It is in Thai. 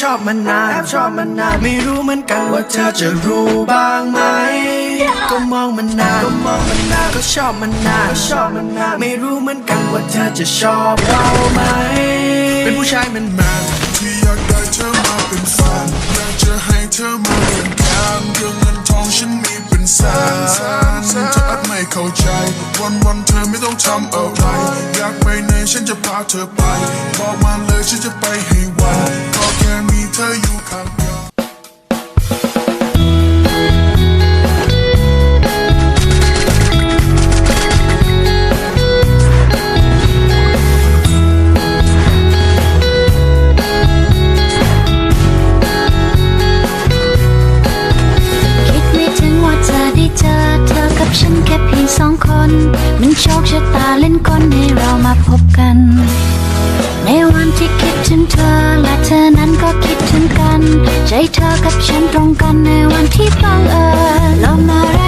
ชอบมันนานแอบชอบมันนานไม่รู้เหมือนกันว่าเธอจะรู้บ้างไหม ก็มองมันนานก็มองมันนานก็ชอบมันนานก็ชอบมันนานไม่รู้เหมือนกันว่าเธอจะชอบเราไหม เป็นผู้ชายมันแมน เข้าใจ วันวันๆเธอไม่ต้องทำอะไร อยากไปไหนฉันจะพาเธอไป บอกมาเลยฉันจะไปให้ไวก็แค่มีเธออยู่ข้าง ใจเธอกับฉันตรงกันในวันที่บังเอิญลมอะไร